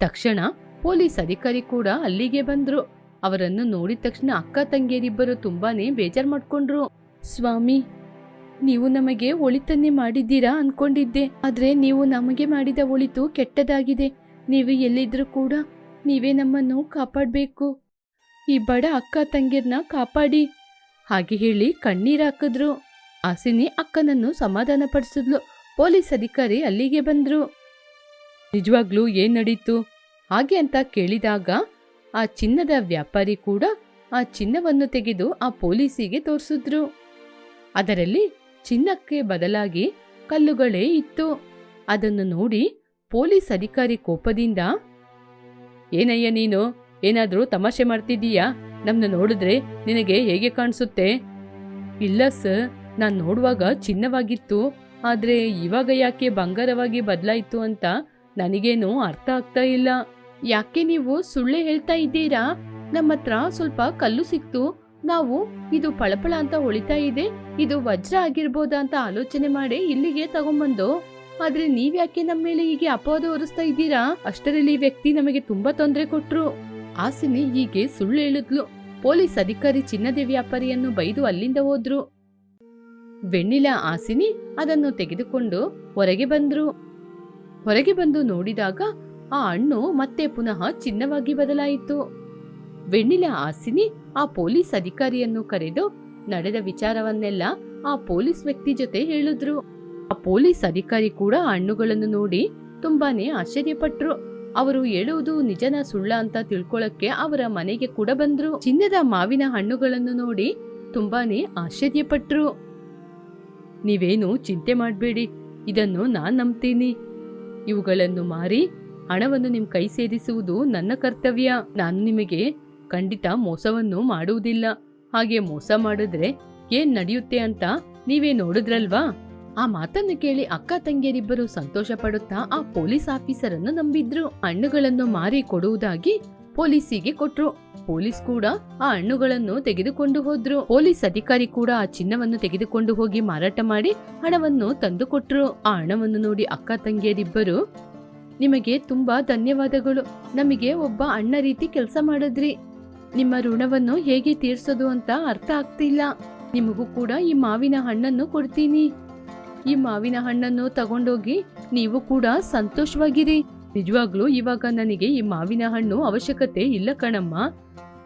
A: ತಕ್ಷಣ ಪೊಲೀಸ್ ಅಧಿಕಾರಿ ಕೂಡ ಅಲ್ಲಿಗೆ ಬಂದ್ರು. ಅವರನ್ನು ನೋಡಿದ ತಕ್ಷಣ ಅಕ್ಕ ತಂಗಿಯರಿಬ್ಬರು ತುಂಬಾನೇ ಬೇಜಾರ್ ಮಾಡ್ಕೊಂಡ್ರು. ಸ್ವಾಮಿ ನೀವು ನಮಗೆ ಒಳಿತನ್ನೇ ಮಾಡಿದ್ದೀರಾ ಅನ್ಕೊಂಡಿದ್ದೆ, ಆದ್ರೆ ನೀವು ನಮಗೆ ಮಾಡಿದ ಒಳಿತು ಕೆಟ್ಟದಾಗಿದೆ. ನೀವು ಎಲ್ಲಿದ್ರೂ ಕೂಡ ನೀವೇ ನಮ್ಮನ್ನು ಕಾಪಾಡಬೇಕು. ಈ ಬಡ ಅಕ್ಕ ತಂಗಿರ್ನ ಕಾಪಾಡಿ. ಹಾಗೆ ಹೇಳಿ ಕಣ್ಣೀರ್ ಹಾಕಿದ್ರು. ಆಸಿನಿ ಅಕ್ಕನನ್ನು ಸಮಾಧಾನ ಪಡಿಸಿದ್ಲು ಪೊಲೀಸ್ ಅಧಿಕಾರಿ ಅಲ್ಲಿಗೆ ಬಂದ್ರು. ನಿಜವಾಗ್ಲೂ ಏನ್ ನಡೀತು? ಹಾಗೆ ಅಂತ ಕೇಳಿದಾಗ ಆ ಚಿನ್ನದ ವ್ಯಾಪಾರಿ ಕೂಡ ಆ ಚಿನ್ನವನ್ನು ತೆಗೆದು ಆ ಪೊಲೀಸಿಗೆ ತೋರಿಸಿದ್ರು. ಅದರಲ್ಲಿ ಚಿನ್ನಕ್ಕೆ ಬದಲಾಗಿ ಕಲ್ಲುಗಳೇ ಇತ್ತು. ಅದನ್ನು ನೋಡಿ ಪೊಲೀಸ್ ಅಧಿಕಾರಿ ಕೋಪದಿಂದ, ಏನಯ್ಯ ನೀನು? ಏನಾದ್ರೂ ತಮಾಷೆ ಮಾಡ್ತಿದ್ದೀಯಾ? ನಮ್ನ ನೋಡಿದ್ರೆ ನಿನಗೆ ಹೇಗೆ ಕಾಣಿಸುತ್ತೆ? ಇಲ್ಲ ಸರ್, ನಾನ್ ನೋಡುವಾಗ ಚಿನ್ನವಾಗಿತ್ತು. ಆದ್ರೆ ಇವಾಗ ಯಾಕೆ ಬಂಗಾರವಾಗಿ ಬದಲಾಯಿತು ಅಂತ ನನಗೇನು ಅರ್ಥ ಆಗ್ತಾ ಇಲ್ಲ. ಯಾಕೆ ನೀವು ಸುಳ್ಳೆ ಹೇಳ್ತಾ ಇದ್ದೀರಾ? ನಮ್ಮ ಹತ್ರ ಸ್ವಲ್ಪ ಕಲ್ಲು ಸಿಕ್ತು. ನಾವು ಇದು ಪಳಪಳ ಅಂತ ಹೊಳಿತಾ ಇದೆ, ಇದು ವಜ್ರ ಆಗಿರ್ಬೋದಾ ಅಂತ ಆಲೋಚನೆ ಮಾಡಿ ಇಲ್ಲಿಗೆ ತಗೊಂಬಂದು. ಆದ್ರೆ ನೀವ್ಯಾಕೆ ನಮ್ಮ ಮೇಲೆ ಹೀಗೆ ಅಪವಾದ ಹೊರಿಸ್ತಾ ಇದ್ದೀರಾ? ಅಷ್ಟರಲ್ಲಿ ಈ ವ್ಯಕ್ತಿ ನಮಗೆ ತುಂಬಾ ತೊಂದರೆ ಕೊಟ್ರು. ಆಸಿನಿ ಹೀಗೆ ಸುಳ್ಳು ಹೇಳಿದ್ಲು. ಪೊಲೀಸ್ ಅಧಿಕಾರಿ ಚಿನ್ನದ ವ್ಯಾಪಾರಿಯನ್ನು ಬೈದು ಅಲ್ಲಿಂದ ಹೋದ್ರು. ವೆಣ್ಣಿಲ ಆಸಿನಿ ಅದನ್ನು ತೆಗೆದುಕೊಂಡು ಹೊರಗೆ ಬಂದ್ರು. ಹೊರಗೆ ಬಂದು ನೋಡಿದಾಗ ಆ ಹಣ್ಣು ಮತ್ತೆ ಪುನಃ ಚಿನ್ನವಾಗಿ ಬದಲಾಯಿತು. ವೆಣ್ಣಿಲ ಆಸಿನಿ ಆ ಪೊಲೀಸ್ ಅಧಿಕಾರಿಯನ್ನು ಕರೆದು ನಡೆದ ವಿಚಾರವನ್ನೆಲ್ಲ ಆ ಪೊಲೀಸ್ ವ್ಯಕ್ತಿ ಜೊತೆ ಹೇಳಿದ್ರು. ಆ ಪೊಲೀಸ್ ಅಧಿಕಾರಿ ಕೂಡ ಹಣ್ಣುಗಳನ್ನು ನೋಡಿ ತುಂಬಾನೇ ಆಶ್ಚರ್ಯಪಟ್ರು. ಅವರು ಹೇಳುವುದು ನಿಜನ ಸುಳ್ಳ ಅಂತ ತಿಳ್ಕೊಳಕ್ಕೆ ಅವರ ಮನೆಗೆ ಕೂಡ ಬಂದ್ರು. ಚಿನ್ನದ ಮಾವಿನ ಹಣ್ಣುಗಳನ್ನು ನೋಡಿ ತುಂಬಾನೇ ಆಶ್ಚರ್ಯಪಟ್ರು. ನೀವೇನು ಚಿಂತೆ ಮಾಡಬೇಡಿ, ಇದನ್ನು ನಾನ್ ನಂಬ್ತೀನಿ. ಇವುಗಳನ್ನು ಮಾರಿ ಹಣವನ್ನು ನಿಮ್ ಕೈ ಸೇರಿಸುವುದು ನನ್ನ ಕರ್ತವ್ಯ. ನಾನು ನಿಮಗೆ ಖಂಡಿತ ಮೋಸವನ್ನು ಮಾಡುವುದಿಲ್ಲ. ಹಾಗೆ ಮೋಸ ಮಾಡಿದ್ರೆ ಏನ್ ನಡೆಯುತ್ತೆ ಅಂತ ನೀವೇ ನೋಡಿದ್ರಲ್ವಾ? ಆ ಮಾತನ್ನು ಕೇಳಿ ಅಕ್ಕ ತಂಗಿಯರಿಬ್ಬರು ಸಂತೋಷ ಪಡುತ್ತಾ ಆ ಪೊಲೀಸ್ ಆಫೀಸರ್ ಅನ್ನು ನಂಬಿದ್ರು. ಹಣ್ಣುಗಳನ್ನು ಮಾರಿ ಕೊಡುವುದಾಗಿ ಪೊಲೀಸಿಗೆ ಕೊಟ್ರು. ಪೊಲೀಸ್ ಕೂಡ ಆ ಹಣ್ಣುಗಳನ್ನು ತೆಗೆದುಕೊಂಡು ಹೋದ್ರು. ಪೊಲೀಸ್ ಅಧಿಕಾರಿ ಕೂಡ ಆ ಚಿನ್ನವನ್ನು ತೆಗೆದುಕೊಂಡು ಹೋಗಿ ಮಾರಾಟ ಮಾಡಿ ಹಣವನ್ನು ತಂದು ಕೊಟ್ರು. ಆ ಹಣವನ್ನು ನೋಡಿ ಅಕ್ಕ ತಂಗಿಯರಿಬ್ಬರು, ನಿಮಗೆ ತುಂಬಾ ಧನ್ಯವಾದಗಳು. ನಮಗೆ ಒಬ್ಬ ಅಣ್ಣ ರೀತಿ ಕೆಲಸ ಮಾಡಿದ್ರಿ. ನಿಮ್ಮ ಋಣವನ್ನು ಹೇಗೆ ತೀರ್ಸೋದು ಅಂತ ಅರ್ಥ ಆಗ್ತಿಲ್ಲ. ನಿಮಗೂ ಕೂಡ ಈ ಮಾವಿನ ಹಣ್ಣನ್ನು ಕೊಡ್ತೀನಿ. ಈ ಮಾವಿನ ಹಣ್ಣನ್ನು ತಗೊಂಡೋಗಿ ನೀವು ಕೂಡ ಸಂತೋಷವಾಗಿರಿ. ನಿಜವಾಗ್ಲೂ ಇವಾಗ ನನಗೆ ಈ ಮಾವಿನ ಹಣ್ಣು ಅವಶ್ಯಕತೆ ಇಲ್ಲ ಕಣಮ್ಮ.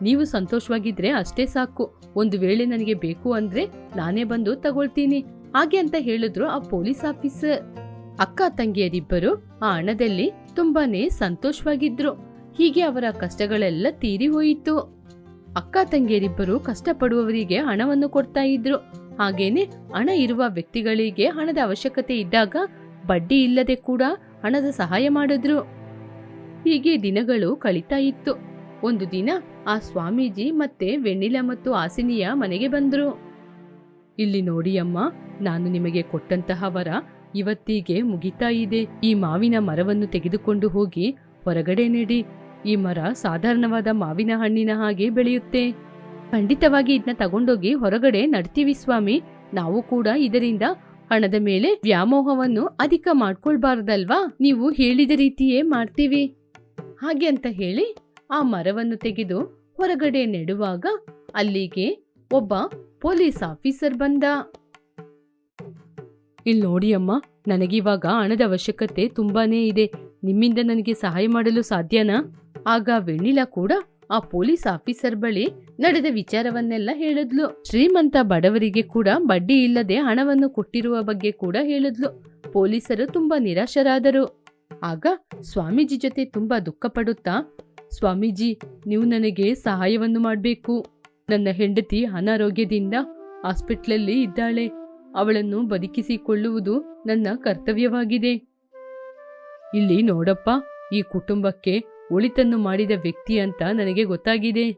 A: ನೀವು ಸಂತೋಷವಾಗಿದ್ರೆ ಅಷ್ಟೇ ಸಾಕು. ಒಂದು ವೇಳೆ ನನಗೆ ಬೇಕು ಅಂದ್ರೆ ನಾನೇ ಬಂದು ತಗೊಳ್ತೀನಿ. ಹಾಗೆ ಅಂತ ಹೇಳಿದ್ರು ಆ ಪೊಲೀಸ್ ಆಫೀಸರ್. ಅಕ್ಕ ತಂಗಿಯರಿಬ್ಬರು ಆ ಹಣದಲ್ಲಿ ತುಂಬಾನೇ ಸಂತೋಷವಾಗಿದ್ರು. ಹೀಗೆ ಅವರ ಕಷ್ಟಗಳೆಲ್ಲ ತೀರಿ ಹೋಯಿತು. ಅಕ್ಕ ತಂಗಿಯರಿಬ್ಬರು ಕಷ್ಟಪಡುವವರಿಗೆ ಹಣವನ್ನು ಕೊಡ್ತಾ ಇದ್ರು. ಹಾಗೇನೆ ಹಣ ಇರುವ ವ್ಯಕ್ತಿಗಳಿಗೆ ಹಣದ ಅವಶ್ಯಕತೆ ಇದ್ದಾಗ ಬಡ್ಡಿ ಇಲ್ಲದೆ ಕೂಡ ಹಣದ ಸಹಾಯ ಮಾಡಿದ್ರು. ಹೀಗೆ ದಿನಗಳು ಕಳೀತಾ ಇತ್ತು. ಒಂದು ದಿನ ಆ ಸ್ವಾಮೀಜಿ ಮತ್ತೆ ವೆಣ್ಣಿಲ ಮತ್ತು ಆಸಿನಿಯ ಮನೆಗೆ ಬಂದ್ರು. ಇಲ್ಲಿ ನೋಡಿ ಅಮ್ಮ, ನಾನು ನಿಮಗೆ ಕೊಟ್ಟಂತಹ ವರ ಇವತ್ತಿಗೆ ಮುಗಿತಾ ಇದೆ. ಈ ಮಾವಿನ ಮರವನ್ನು ತೆಗೆದುಕೊಂಡು ಹೋಗಿ ಹೊರಗಡೆ ನೆಡಿ. ಈ ಮರ ಸಾಧಾರಣವಾದ ಮಾವಿನ ಹಣ್ಣಿನ ಹಾಗೆ ಬೆಳೆಯುತ್ತೆ. ಖಂಡಿತವಾಗಿ ಇದನ್ನ ತಗೊಂಡೋಗಿ ಹೊರಗಡೆ ನಡ್ತೀವಿ ಸ್ವಾಮಿ. ನಾವು ಕೂಡ ಇದರಿಂದ ಹಣದ ಮೇಲೆ ವ್ಯಾಮೋಹವನ್ನು ಅಧಿಕ ಮಾಡ್ಕೊಳ್ಬಾರ್ದಲ್ವಾ? ನೀವು ಹೇಳಿದ ರೀತಿಯೇ ಮಾಡ್ತೀವಿ. ಹಾಗೆ ಅಂತ ಹೇಳಿ ಆ ಮರವನ್ನು ತೆಗೆದು ಹೊರಗಡೆ ನೆಡುವಾಗ ಅಲ್ಲಿಗೆ ಒಬ್ಬ ಪೊಲೀಸ್ ಆಫೀಸರ್ ಬಂದ. ಇಲ್ಲಿ ನೋಡಿ ಅಮ್ಮ, ನನಗಿವಾಗ ಹಣದ ಅವಶ್ಯಕತೆ ತುಂಬಾನೇ ಇದೆ. ನಿಮ್ಮಿಂದ ನನಗೆ ಸಹಾಯ ಮಾಡಲು ಸಾಧ್ಯನಾ? ಆಗ ವೆಣ್ಣಿಲ ಕೂಡ ಆ ಪೊಲೀಸ್ ಆಫೀಸರ್ ಬಳಿ ನಡೆದ ವಿಚಾರವನ್ನೆಲ್ಲ ಹೇಳಿದ್ಲು. ಶ್ರೀಮಂತ ಬಡವರಿಗೆ ಕೂಡ ಬಡ್ಡಿ ಇಲ್ಲದೆ ಹಣವನ್ನು ಕೊಟ್ಟಿರುವ ಬಗ್ಗೆ ಕೂಡ ಹೇಳಿದ್ಲು. ಪೊಲೀಸರು ತುಂಬಾ ನಿರಾಶರಾದರು. ಆಗ ಸ್ವಾಮೀಜಿ ಜೊತೆ ತುಂಬಾ ದುಃಖ ಪಡುತ್ತಾ, ಸ್ವಾಮೀಜಿ, ನೀವು ನನಗೆ ಸಹಾಯವನ್ನು ಮಾಡಬೇಕು. ನನ್ನ ಹೆಂಡತಿ ಅನಾರೋಗ್ಯದಿಂದ ಹಾಸ್ಪಿಟ್ಲಲ್ಲಿ ಇದ್ದಾಳೆ. ಅವಳನ್ನು ಬದುಕಿಸಿಕೊಳ್ಳುವುದು ನನ್ನ ಕರ್ತವ್ಯವಾಗಿದೆ. ಇಲ್ಲಿ ನೋಡಪ್ಪ, ಈ ಕುಟುಂಬಕ್ಕೆ ಒಳಿತನ್ನು ಮಾಡಿದ ವ್ಯಕ್ತಿ ಅಂತ ನನಗೆ ಗೊತ್ತಾಗಿದೆ.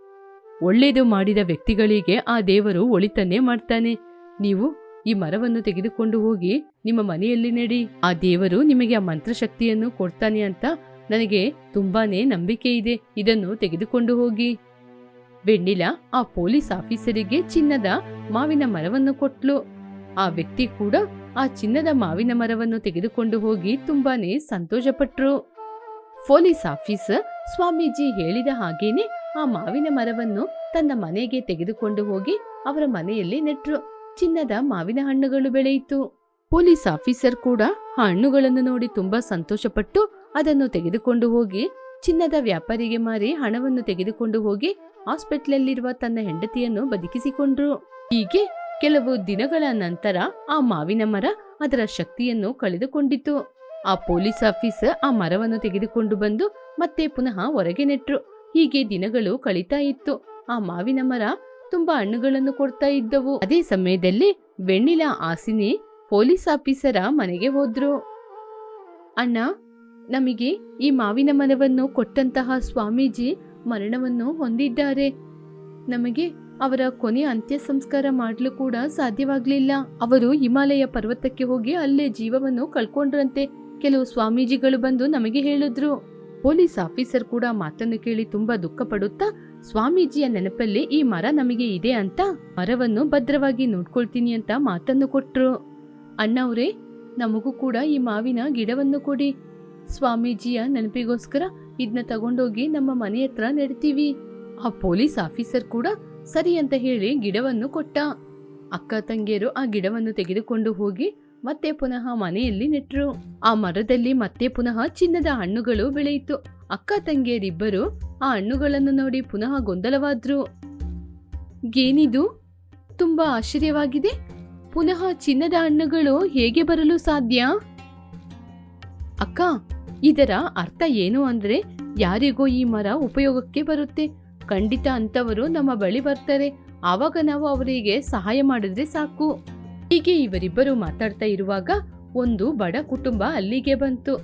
A: ಒಳ್ಳೆಯದು ಮಾಡಿದ ವ್ಯಕ್ತಿಗಳಿಗೆ ಆ ದೇವರು ಒಳಿತನ್ನೇ ಮಾಡ್ತಾನೆ. ನೀವು ಈ ಮರವನ್ನು ತೆಗೆದುಕೊಂಡು ಹೋಗಿ ನಿಮ್ಮ ಮನೆಯಲ್ಲಿ ನೆಡಿ. ಆ ದೇವರು ನಿಮಗೆ ಆ ಮಂತ್ರಶಕ್ತಿಯನ್ನು ಕೊಡ್ತಾನೆ ಅಂತ ನನಗೆ ತುಂಬಾನೇ ನಂಬಿಕೆ ಇದೆ. ಇದನ್ನು ತೆಗೆದುಕೊಂಡು ಹೋಗಿ. ಬೆಣ್ಣಿಲ ಆ ಪೊಲೀಸ್ ಆಫೀಸರಿಗೆ ಚಿನ್ನದ ಮಾವಿನ ಮರವನ್ನು ಕೊಟ್ಲು. ಆ ವ್ಯಕ್ತಿ ಕೂಡ ಆ ಚಿನ್ನದ ಮಾವಿನ ಮರವನ್ನು ತೆಗೆದುಕೊಂಡು ಹೋಗಿ ತುಂಬಾನೇ ಸಂತೋಷಪಟ್ರು. ಪೊಲೀಸ್ ಆಫೀಸರ್ ಸ್ವಾಮೀಜಿ ಹೇಳಿದ ಹಾಗೇನೆ ಆ ಮಾವಿನ ಮರವನ್ನು ತನ್ನ ಮನೆಗೆ ತೆಗೆದುಕೊಂಡು ಹೋಗಿ ಅವರ ಮನೆಯಲ್ಲಿ ನೆಟ್ರು. ಚಿನ್ನದ ಮಾವಿನ ಹಣ್ಣುಗಳು ಬೆಳೆಯಿತು. ಪೊಲೀಸ್ ಆಫೀಸರ್ ಕೂಡ ಆ ಹಣ್ಣುಗಳನ್ನು ನೋಡಿ ತುಂಬಾ ಸಂತೋಷಪಟ್ಟು ಅದನ್ನು ತೆಗೆದುಕೊಂಡು ಹೋಗಿ, ಚಿನ್ನದ ವ್ಯಾಪಾರಿಗೆ ಮಾರಿ ಹಣವನ್ನು ತೆಗೆದುಕೊಂಡು ಹೋಗಿ ಹಾಸ್ಪಿಟ್ಲಲ್ಲಿರುವ ತನ್ನ ಹೆಂಡತಿಯನ್ನು ಬದುಕಿಸಿಕೊಂಡ್ರು. ಹೀಗೆ ಕೆಲವು ದಿನಗಳ ನಂತರ ಆ ಮಾವಿನ ಮರ ಅದರ ಶಕ್ತಿಯನ್ನು ಕಳೆದುಕೊಂಡಿತು. ಆ ಪೊಲೀಸ್ ಆಫೀಸರ್ ಆ ಮರವನ್ನು ತೆಗೆದುಕೊಂಡು ಬಂದು ಮತ್ತೆ ಪುನಃ ಹೊರಗೆ ನೆಟ್ರು. ಹೀಗೆ ದಿನಗಳು ಕಳೀತಾ ಇತ್ತು. ಆ ಮಾವಿನ ಮರ ತುಂಬಾ ಹಣ್ಣುಗಳನ್ನು ಕೊಡ್ತಾ ಇದ್ದವು. ಅದೇ ಸಮಯದಲ್ಲಿ ಬೆಣ್ಣಿಲ ಆಸಿನಿ ಪೊಲೀಸ್ ಆಫೀಸರ ಮನೆಗೆ ಹೋದ್ರು. ಅಣ್ಣ, ನಮಗೆ ಈ ಮಾವಿನ ಮರವನ್ನು ಕೊಟ್ಟಂತಹ ಸ್ವಾಮೀಜಿ ಮರಣವನ್ನು ಹೊಂದಿದ್ದಾರೆ. ನಮಗೆ ಅವರ ಕೊನೆ ಅಂತ್ಯ ಸಂಸ್ಕಾರ ಮಾಡಲು ಕೂಡ ಸಾಧ್ಯವಾಗಲಿಲ್ಲ. ಅವರು ಹಿಮಾಲಯ ಪರ್ವತಕ್ಕೆ ಹೋಗಿ ಅಲ್ಲೇ ಜೀವವನ್ನು ಕಳ್ಕೊಂಡ್ರಂತೆ. ಕೆಲವು ಸ್ವಾಮೀಜಿಗಳು ಬಂದು ನಮಗೆ ಹೇಳಿದ್ರು. ಪೊಲೀಸ್ ಆಫೀಸರ್ ಕೂಡ ಮಾತನ್ನು ಕೇಳಿ ತುಂಬಾ ದುಃಖ ಪಡುತ್ತಾ ಸ್ವಾಮೀಜಿಯ ನೆನಪಲ್ಲಿ ಈ ಮರ ನಮಗೆ ಇದೆ ಅಂತ ಮರವನ್ನು ಭದ್ರವಾಗಿ ನೋಡ್ಕೊಳ್ತೀನಿ ಅಂತ ಮಾತನ್ನು ಕೊಟ್ರು. ಅಣ್ಣವ್ರೆ ನಮಗೂ ಕೂಡ ಈ ಮಾವಿನ ಗಿಡವನ್ನು ಕೊಡಿ. ಸ್ವಾಮೀಜಿಯ ನೆನಪಿಗೋಸ್ಕರ ಇದನ್ನ ತಗೊಂಡೋಗಿ ನಮ್ಮ ಮನೆ ಹತ್ರ ನೆಡ್ತೀವಿ. ಆ ಪೊಲೀಸ್ ಆಫೀಸರ್ ಕೂಡ ಸರಿ ಅಂತ ಹೇಳಿ ಗಿಡವನ್ನು ಕೊಟ್ಟ. ಅಕ್ಕ ತಂಗಿಯರು ಆ ಗಿಡವನ್ನು ತೆಗೆದುಕೊಂಡು ಹೋಗಿ ಮತ್ತೆ ಪುನಃ ಮನೆಯಲ್ಲಿ ನೆಟ್ಟರು ಆ ಮರದಲ್ಲಿ ಮತ್ತೆ ಪುನಃ ಚಿನ್ನದ ಹಣ್ಣುಗಳು ಬೆಳೆಯಿತು. ಅಕ್ಕ ತಂಗಿಯರಿಬ್ಬರು ಆ ಹಣ್ಣುಗಳನ್ನು ನೋಡಿ ಪುನಃ ಗೊಂದಲವಾದ್ರು. ಏನಿದು? ತುಂಬಾ ಆಶ್ಚರ್ಯವಾಗಿದೆ. ಪುನಃ ಚಿನ್ನದ ಹಣ್ಣುಗಳು ಹೇಗೆ ಬರಲು ಸಾಧ್ಯ? ಅಕ್ಕ, ಇದರ ಅರ್ಥ ಏನು ಅಂದ್ರೆ ಯಾರಿಗೋ ಈ ಮರ ಉಪಯೋಗಕ್ಕೆ ಬರುತ್ತೆ. ಖಂಡಿತ ಅಂತವರು ನಮ್ಮ ಬಳಿ ಬರ್ತಾರೆ. ಆವಾಗ ನಾವು ಅವರಿಗೆ ಸಹಾಯ ಮಾಡಿದ್ರೆ ಸಾಕು. ಹೀಗೆ ಇವರಿಬ್ಬರು ಮಾತಾಡ್ತಾ ಇರುವಾಗ ಒಂದು ಬಡ ಕುಟುಂಬ ಅಲ್ಲಿಗೆ ಬಂತು.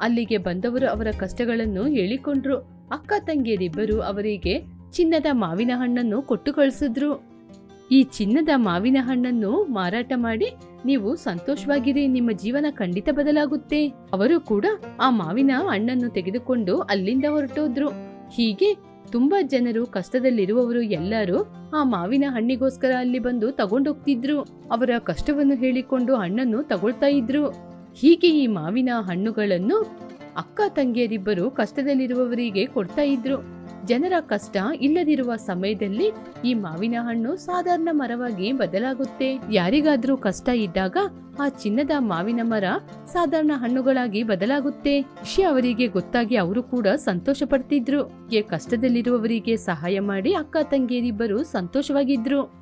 A: ಅಲ್ಲಿಗೆ ಬಂದವರು ಅವರ ಕಷ್ಟಗಳನ್ನು ಹೇಳಿಕೊಂಡ್ರು. ಅಕ್ಕ ತಂಗಿಯರಿಬ್ಬರು ಅವರಿಗೆ ಚಿನ್ನದ ಮಾವಿನ ಹಣ್ಣನ್ನು ಕೊಟ್ಟು ಕಳಿಸಿದ್ರು. ಈ ಚಿನ್ನದ ಮಾವಿನ ಹಣ್ಣನ್ನು ಮಾರಾಟ ಮಾಡಿ ನೀವು ಸಂತೋಷವಾಗಿರಿ, ನಿಮ್ಮ ಜೀವನ ಖಂಡಿತ ಬದಲಾಗುತ್ತೆ. ಅವರು ಕೂಡ ಆ ಮಾವಿನ ಹಣ್ಣನ್ನು ತೆಗೆದುಕೊಂಡು ಅಲ್ಲಿಂದ ಹೊರಟೋದ್ರು. ಹೀಗೆ ತುಂಬಾ ಜನರು ಕಷ್ಟದಲ್ಲಿರುವವರು ಎಲ್ಲರೂ ಆ ಮಾವಿನ ಹಣ್ಣಿಗೋಸ್ಕರ ಅಲ್ಲಿ ಬಂದು ತಗೊಂಡೋಗ್ತಿದ್ರು. ಅವರ ಕಷ್ಟವನ್ನು ಹೇಳಿಕೊಂಡು ಹಣ್ಣನ್ನು ತಗೊಳ್ತಾ ಇದ್ರು. ಹೀಗೆ ಈ ಮಾವಿನ ಹಣ್ಣುಗಳನ್ನು ಅಕ್ಕ ತಂಗಿಯರಿಬ್ಬರು ಕಷ್ಟದಲ್ಲಿರುವವರಿಗೆ ಕೊಡ್ತಾ ಇದ್ರು. ಜನರ ಕಷ್ಟ ಇಲ್ಲದಿರುವ ಸಮಯದಲ್ಲಿ ಈ ಮಾವಿನ ಹಣ್ಣು ಸಾಧಾರಣ ಮರವಾಗಿ ಬದಲಾಗುತ್ತೆ. ಯಾರಿಗಾದ್ರೂ ಕಷ್ಟ ಇದ್ದಾಗ ಆ ಚಿನ್ನದ ಮಾವಿನ ಮರ ಸಾಧಾರಣ ಹಣ್ಣುಗಳಾಗಿ ಬದಲಾಗುತ್ತೆ. ವಿಷಯ ಅವರಿಗೆ ಗೊತ್ತಾಗಿ ಅವರು ಕೂಡ ಸಂತೋಷ ಪಡ್ತಿದ್ರು ಕಷ್ಟದಲ್ಲಿರುವವರಿಗೆ ಸಹಾಯ ಮಾಡಿ ಅಕ್ಕ ತಂಗಿಯರಿಬ್ಬರು ಸಂತೋಷವಾಗಿದ್ರು.